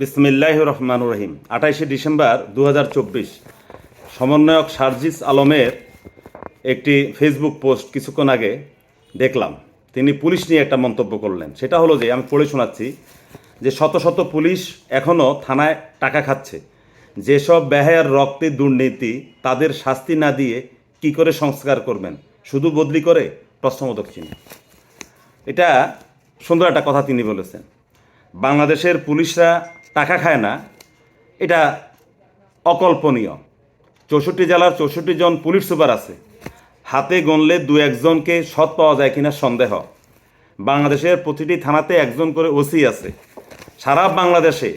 বিসমিল্লাহ রহমান রহিম। আঠাইশে ডিসেম্বর দু হাজার চব্বিশ। সমন্বয়ক সার্জিস আলমের একটি ফেসবুক পোস্ট কিছুক্ষণ আগে দেখলাম। তিনি পুলিশ নিয়ে একটা মন্তব্য করলেন। সেটা হলো যে, আমি পড়ে শোনাচ্ছি যে শত শত পুলিশ এখনও থানায় টাকা খাচ্ছে। যেসব ব্যহার রক্তে দুর্নীতি, তাদের শাস্তি না দিয়ে কি করে সংস্কার করবেন? শুধু বদলি করে প্রশ্নবোধক চিহ্ন। এটা সুন্দর একটা কথা তিনি বলেছেন। বাংলাদেশের পুলিশরা টাকা খায় না, এটা অকল্পনীয়। চৌষট্টি জেলার চৌষট্টি জন পুলিশ সুপার আছে। হাতে গণলে দু একজনকে সৎ পাওয়া যায় কিনা সন্দেহ। বাংলাদেশের প্রতিটি থানাতে একজন করে ওসি আছে। সারা বাংলাদেশে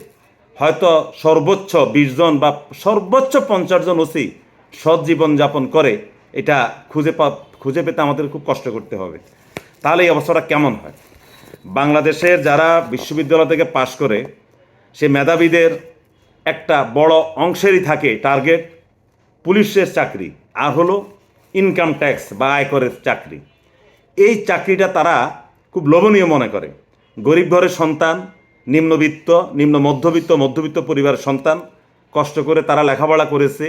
হয়তো সর্বোচ্চ বিশ জন বা সর্বোচ্চ পঞ্চাশ জন ওসি সৎ জীবনযাপন করে, এটা খুঁজে পা, খুঁজে পেতে আমাদের খুব কষ্ট করতে হবে। তাহলে এই অবস্থাটা কেমন হয়? বাংলাদেশের যারা বিশ্ববিদ্যালয় থেকে পাশ করে সে মেধাবীদের একটা বড় অংশেরই থাকে টার্গেট পুলিশের চাকরি, আর হলো ইনকাম ট্যাক্স বা আয়করের চাকরি। এই চাকরিটা তারা খুব লোভনীয় মনে করে। গরিব ঘরের সন্তান, নিম্নবিত্ত, নিম্ন মধ্যবিত্ত মধ্যবিত্ত পরিবারের সন্তান, কষ্ট করে তারা লেখাপড়া করেছে।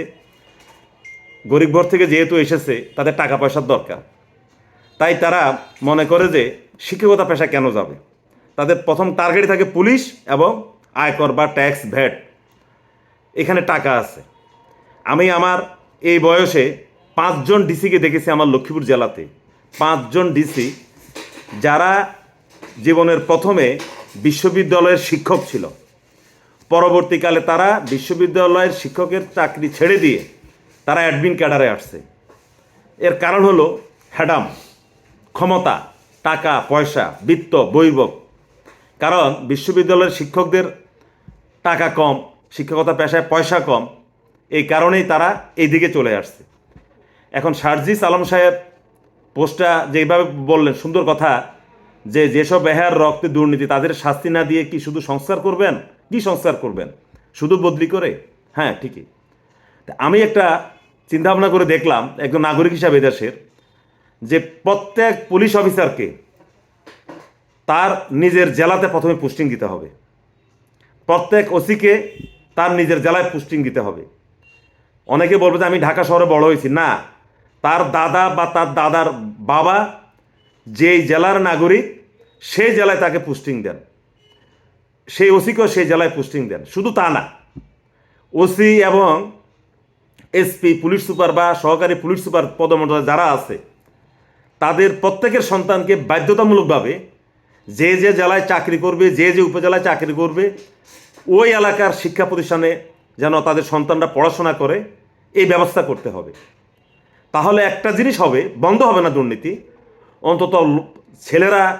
গরিব ঘর থেকে যেহেতু এসেছে, তাদের টাকা পয়সার দরকার। তাই তারা মনে করে যে শিক্ষকতা পেশা কেন যাবে? তাদের প্রথম টার্গেটই থাকে পুলিশ এবং আয়কর বা ট্যাক্স ভ্যাট এখানে টাকা আছে। আমি আমার এই বয়সে পাঁচজন ডিসিকে দেখেছি আমার লক্ষ্মীপুর জেলাতে। পাঁচজন ডিসি যারা জীবনের প্রথমে বিশ্ববিদ্যালয়ের শিক্ষক ছিল। পরবর্তীকালে তারা বিশ্ববিদ্যালয়ের শিক্ষকের চাকরি ছেড়ে দিয়ে তারা অ্যাডমিন ক্যাডারে আসছে। এর কারণ হলো, হ্যাডাম, ক্ষমতা, টাকা, পয়সা, বিত্ত, বৈভব কারণ বিশ্ববিদ্যালয়ের শিক্ষকদের টাকা কম, শিক্ষকতা পেশায় পয়সা কম, এই কারণেই তারা এই দিকে চলে আসছে। এখন সার্জিস আলম সাহেব পোস্টটা যেভাবে বললেন, সুন্দর কথা, যে যেসব বেহার রক্তে দুর্নীতি, তাদের শাস্তি না দিয়ে কি শুধু সংস্কার করবেন? কি সংস্কার করবেন? শুধু বদলি করে? হ্যাঁ ঠিকই। আমি একটা চিন্তাভাবনা করে দেখলাম একজন নাগরিক হিসাবে দেশের যে প্রত্যেক পুলিশ অফিসারকে তার নিজের জেলাতে প্রথমে পোস্টিং দিতে হবে। প্রত্যেক ওসিকে তার নিজের জেলায় পোস্টিং দিতে হবে। অনেকে বলবে যে আমি ঢাকা শহরে বড় হয়েছি। না, তার দাদা বা তার দাদার বাবা যেই জেলার নাগরিক, সেই জেলায় তাকে পোস্টিং দেন। সেই ওসিকেও সেই জেলায় পোস্টিং দেন। শুধু তা না, ওসি এবং এসপি, পুলিশ সুপার বা সহকারী পুলিশ সুপার পদমর্যাদা যারা আছে, তাদের প্রত্যেকের সন্তানকে বাধ্যতামূলকভাবে যে যে জেলায় চাকরি করবে, যে যে উপজেলায় চাকরি করবে, ওই এলাকার শিক্ষা প্রতিষ্ঠানে যেন তাদের সন্তানরা পড়াশোনা করে, এই ব্যবস্থা করতে হবে। তাহলে একটা জিনিস হবে, বন্ধ হবে না দুর্নীতি। অন্তত ছেলেরা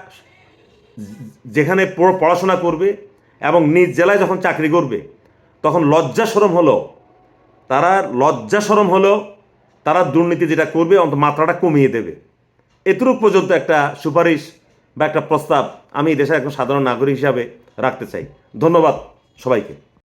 যেখানে পড়- পড়াশোনা করবে এবং নিজ জেলায় যখন চাকরি করবে, তখন লজ্জা সরম হলো। তারা লজ্জা সরম হলেও তারা দুর্নীতি যেটা করবে, অন্তত মাত্রাটা কমিয়ে দেবে। এতটুকু পর্যন্ত একটা সুপারিশ বা একটা প্রস্তাব আমি দেশের একজন সাধারণ নাগরিক হিসাবে রাখতে চাই। ধন্যবাদ সবাইকে।